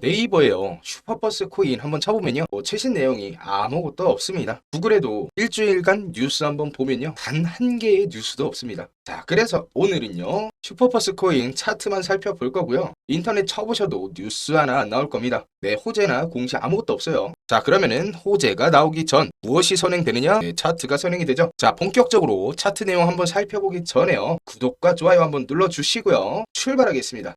네이버에요. 슈퍼버스 코인 한번 쳐보면요. 뭐 최신 내용이 아무것도 없습니다. 구글에도 일주일간 뉴스 한번 보면요. 단 한 개의 뉴스도 없습니다. 자 그래서 오늘은요. 슈퍼버스 코인 차트만 살펴볼 거고요. 인터넷 쳐보셔도 뉴스 하나 안 나올 겁니다. 네 호재나 공시 아무것도 없어요. 자 그러면은 호재가 나오기 전 무엇이 선행되느냐? 네, 차트가 선행이 되죠. 자 본격적으로 차트 내용 한번 살펴보기 전에요. 구독과 좋아요 한번 눌러주시고요. 출발하겠습니다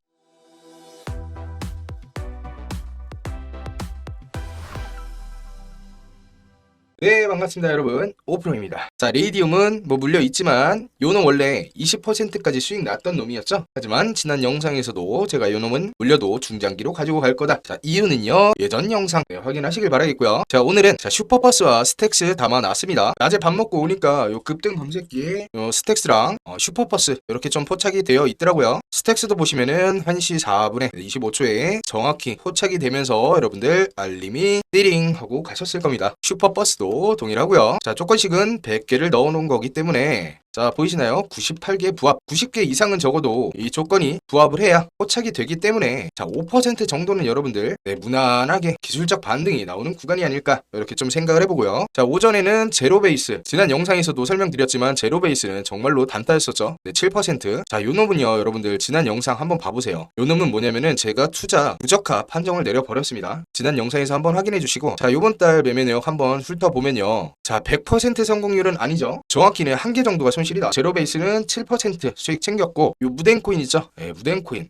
네 반갑습니다 여러분. 오프로입니다. 자 레이디움은 뭐 물려있지만 요놈 원래 20%까지 수익 났던 놈이었죠. 하지만 지난 영상에서도 제가 요놈은 물려도 중장기로 가지고 갈 거다. 자 이유는요. 예전 영상 네, 확인하시길 바라겠고요. 자 오늘은 자 슈퍼버스와 스택스 담아놨습니다. 낮에 밥 먹고 오니까 요 급등 검색기에 요 스택스랑 어, 슈퍼버스 이렇게 좀 포착이 되어 있더라고요 스택스도 보시면은 1시 4분에 25초에 정확히 포착이 되면서 여러분들 알림이 띠링 하고 가셨을 겁니다 슈퍼버스도 동일하고요. 자, 조건식은 100개를 넣어놓은 거기 때문에 자, 보이시나요? 98개 부합. 90개 이상은 적어도 이 조건이 부합을 해야 포착이 되기 때문에 자, 5% 정도는 여러분들 네, 무난하게 기술적 반등이 나오는 구간이 아닐까 이렇게 좀 생각을 해보고요. 자, 오전에는 제로 베이스. 지난 영상에서도 설명드렸지만 제로 베이스는 정말로 단타였었죠. 네, 7%. 자, 요 놈은요, 여러분들 지난 영상 한번 봐보세요. 요 놈은 뭐냐면은 제가 투자 무적합 판정을 내려버렸습니다. 지난 영상에서 한번 확인해 주시고 자, 요번 달 매매 내역 한번 훑어보면요. 자, 100% 성공률은 아니죠. 정확히는 한 개 정도가 손 실이다. 제로 베이스는 7% 수익 챙겼고 요 무덴코인 있죠? 네, 무덴코인.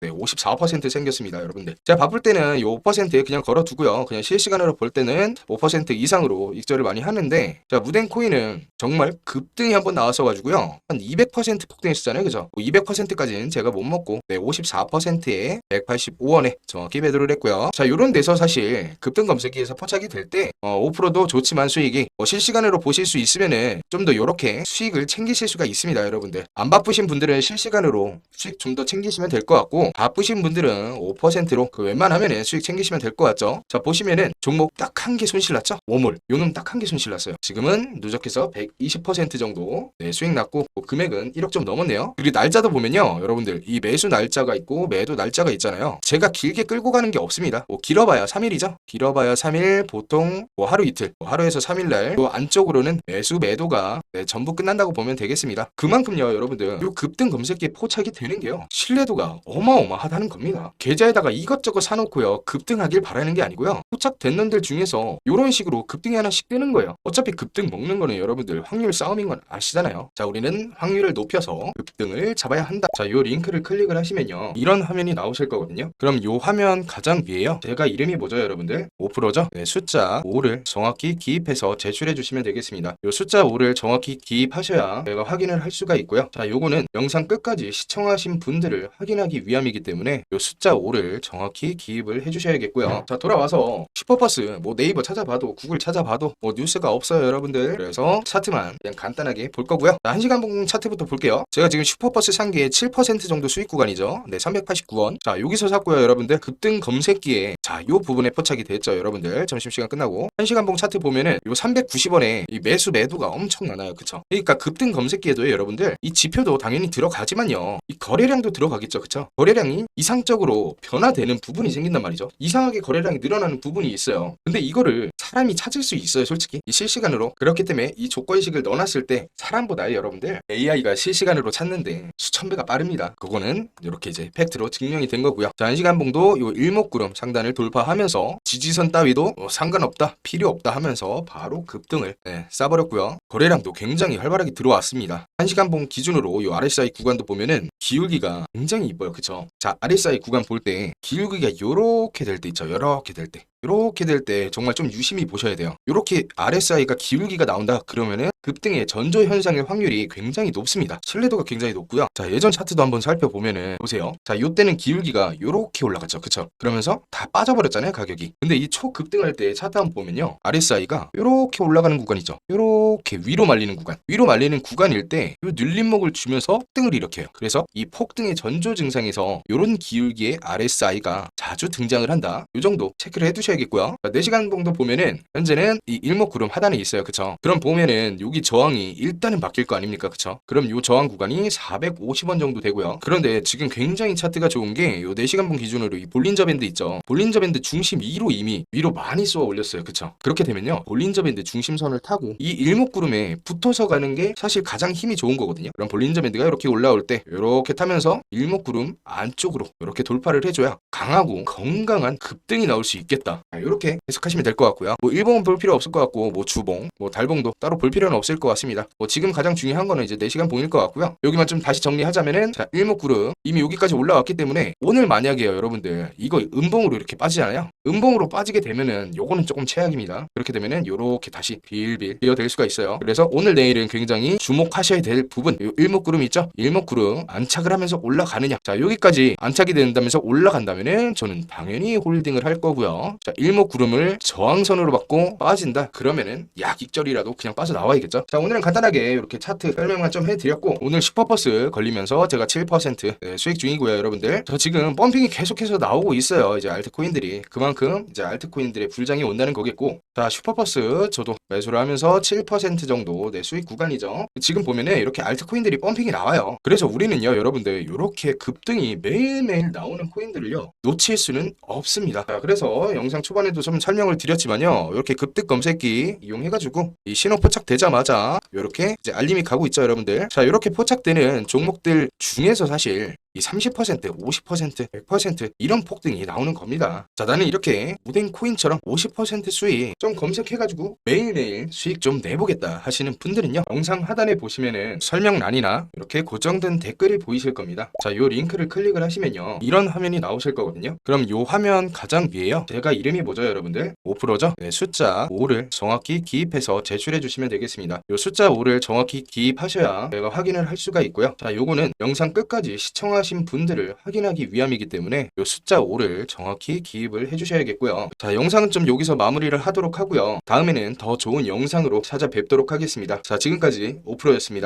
네, 54% 생겼습니다, 여러분들. 제가 바쁠 때는 요 5%에 그냥 걸어두고요. 그냥 실시간으로 볼 때는 5% 이상으로 익절을 많이 하는데, 자, 무덴코인은 정말 급등이 한번 나와서 가지고요. 한 200% 폭등했었잖아요, 그죠? 200%까지는 제가 못 먹고, 네, 54%에 185원에 정확히 매도를 했고요. 자, 요런 데서 사실 급등 검색기에서 포착이 될 때, 어, 5%도 좋지만 수익이 뭐 실시간으로 보실 수 있으면은 좀 더 요렇게 수익을 챙기실 수가 있습니다, 여러분들. 안 바쁘신 분들은 실시간으로 수익 좀 더 챙기시면 될 것 같고, 바쁘신 분들은 5%로 그 웬만하면은 수익 챙기시면 될 것 같죠? 자, 보시면은 종목 딱 한 개 손실 났죠? 워물. 요놈 딱 한 개 손실 났어요. 지금은 누적해서 120% 정도 네, 수익 났고, 뭐 금액은 1억 좀 넘었네요. 그리고 날짜도 보면요, 여러분들 이 매수 날짜가 있고 매도 날짜가 있잖아요. 제가 길게 끌고 가는 게 없습니다. 뭐 길어봐야 3일이죠? 길어봐야 3일, 보통 뭐 하루 이틀, 뭐 하루에서 3일 날 또 안쪽으로는 매수 매도가 네, 전부 끝난다고 보면 되겠습니다. 그만큼요, 여러분들 요 급등 검색기에 포착이 되는 게요. 신뢰도가 어마어마하다는 겁니다. 계좌에다가 이것저것 사놓고요. 급등하길 바라는 게 아니고요. 포착된 놈들 중에서 요런 식으로 급등이 하나씩 뜨는 거예요. 어차피 급등 먹는 거는 여러분들 확률 싸움인 건 아시잖아요. 자, 우리는 확률을 높여서 급등을 잡아야 한다. 자, 요 링크를 클릭을 하시면요. 이런 화면이 나오실 거거든요. 그럼 요 화면 가장 위에요. 제가 이름이 뭐죠, 여러분들? 5%죠? 네, 숫자 5를 정확히 기입해서 제출해 주시면 되겠습니다. 요 숫자 5를 정확히 기입하셔야 제가 확인을 할 수가 있고요. 자, 요거는 영상 끝까지 시청하신 분들을 확인하기 위함이기 때문에 요 숫자 5를 정확히 기입을 해주셔야겠고요. 자, 돌아와서 슈퍼버스 뭐 네이버 찾아봐도 구글 찾아봐도 뭐 뉴스가 없어요, 여러분들. 그래서 차트만 그냥 간단하게 볼 거고요. 자, 1시간 봉 차트부터 볼게요. 제가 지금 슈퍼버스 산 게 7% 정도 수익 구간이죠. 네, 389원. 자, 여기서 샀고요, 여러분들. 급등 검색기에 자, 요 부분에 포착이 됐죠, 여러분들. 점심시간 끝나고 1시간 봉 차트 보면은 요 390원에 이 매수 매도가 엄청 많아요. 그쵸? 그러니까 급등 검색 기에도 여러분들 이 지표도 당연히 들어가지만요. 이 거래량도 들어가겠죠. 그쵸? 거래량이 이상적으로 변화되는 부분이 생긴단 말이죠. 이상하게 거래량이 늘어나는 부분이 있어요. 근데 이거를 사람이 찾을 수 있어요, 솔직히. 이 실시간으로. 그렇기 때문에 이 조건식을 넣어놨을 때 사람보다 여러분들 AI가 실시간으로 찾는데 수천 배가 빠릅니다. 그거는 이렇게 이제 팩트로 증명이 된 거고요. 자, 1시간 봉도 요 일목구름 상단을 돌파하면서 지지선 따위도 뭐 상관없다, 필요 없다 하면서 바로 급등을 네, 싸버렸고요. 거래량도 굉장히 활발하게 들어왔습니다. 1시간 봉 기준으로 요 RSI 구간도 보면은 기울기가 굉장히 이뻐요. 그쵸? 자, RSI 구간 볼 때 기울기가 요렇게 될 때 있죠. 요렇게 될 때. 이렇게 될 때 정말 좀 유심히 보셔야 돼요. 이렇게 RSI가 기울기가 나온다 그러면은 급등의 전조 현상의 확률이 굉장히 높습니다. 신뢰도가 굉장히 높고요. 자 예전 차트도 한번 살펴보면은 보세요. 자 요때는 기울기가 이렇게 올라갔죠, 그쵸? 그러면서 다 빠져버렸잖아요 가격이. 근데 이 초급등할 때 차트 한번 보면요, RSI가 이렇게 올라가는 구간이죠. 이렇게 위로 말리는 구간. 위로 말리는 구간일 때 이 눌림목을 주면서 폭등을 일으켜요. 그래서 이 폭등의 전조 증상에서 이런 기울기의 RSI가 자주 등장을 한다. 이 정도 체크를 해두셔야 해주셔야겠고요. 자, 4시간 정도 보면은 현재는 이 일목구름 하단에 있어요. 그쵸? 그럼 보면은 여기 저항이 일단은 바뀔 거 아닙니까? 그쵸? 그럼 요 저항 구간이 450원 정도 되고요. 그런데 지금 굉장히 차트가 좋은 게 요 4시간 분 기준으로 이 볼린저 밴드 있죠. 볼린저 밴드 중심 2로 이미 위로 많이 쏘아 올렸어요. 그쵸? 그렇게 되면요. 볼린저 밴드 중심선을 타고 이 일목구름에 붙어서 가는 게 사실 가장 힘이 좋은 거거든요. 그럼 볼린저 밴드가 이렇게 올라올 때 이렇게 타면서 일목구름 안쪽으로 이렇게 돌파를 해줘야 강하고 건강한 급등이 나올 수 있겠다. 이렇게 해석하시면 될 것 같고요. 뭐 일봉은 볼 필요 없을 것 같고 뭐 주봉, 뭐 달봉도 따로 볼 필요는 없을 것 같습니다. 뭐 지금 가장 중요한 거는 이제 4시간 봉일 것 같고요. 여기만 좀 다시 정리하자면은 자 일목구름 이미 여기까지 올라왔기 때문에 오늘 만약에요 여러분들 이거 음봉으로 이렇게 빠지잖아요. 음봉으로 빠지게 되면은 요거는 조금 최악입니다. 그렇게 되면은 요렇게 다시 빌빌 뛰어될 수가 있어요. 그래서 오늘 내일은 굉장히 주목하셔야 될 부분 요 일목구름 있죠? 일목구름 안착을 하면서 올라가느냐 자 여기까지 안착이 된다면서 올라간다면은 저는 당연히 홀딩을 할 거고요. 자 일목구름을 저항선으로 받고 빠진다. 그러면은 약익절이라도 그냥 빠져나와야겠죠. 자 오늘은 간단하게 이렇게 차트 설명만 좀 해드렸고 오늘 슈퍼버스 걸리면서 제가 7% 네, 수익 중이고요 여러분들. 저 지금 펌핑이 계속해서 나오고 있어요 이제 알트코인들이. 그만큼 이제 알트코인들의 불장이 온다는 거겠고 자 슈퍼버스 저도 매수를 하면서 7% 정도 내 수익 구간이죠. 지금 보면은 이렇게 알트코인들이 펌핑이 나와요. 그래서 우리는요 여러분들 이렇게 급등이 매일매일 나오는 코인들을요 놓칠 수는 없습니다. 자, 그래서 영상 초반에도 좀 설명을 드렸지만요. 이렇게 급등 검색기 이용해가지고 이 신호 포착되자마자 이렇게 이제 알림이 가고 있죠 여러분들. 자 이렇게 포착되는 종목들 중에서 사실 이 30%, 50%, 100% 이런 폭등이 나오는 겁니다. 자, 나는 이렇게 오뎅 코인처럼 50% 수익 좀 검색해가지고 매일매일 수익 좀 내보겠다 하시는 분들은요. 영상 하단에 보시면은 설명란이나 이렇게 고정된 댓글이 보이실 겁니다. 자, 요 링크를 클릭을 하시면요. 이런 화면이 나오실 거거든요. 그럼 요 화면 가장 위에요. 제가 이름이 뭐죠, 여러분들? 5%죠? 네, 숫자 5를 정확히 기입해서 제출해 주시면 되겠습니다. 요 숫자 5를 정확히 기입하셔야 제가 확인을 할 수가 있고요. 자, 요거는 영상 끝까지 시청하 신 분들을 확인하기 위함이기 때문에 요 숫자 5를 정확히 기입을 해주셔야겠고요. 자, 영상은 좀 여기서 마무리를 하도록 하고요. 다음에는 더 좋은 영상으로 찾아뵙도록 하겠습니다. 자, 지금까지 5%였습니다.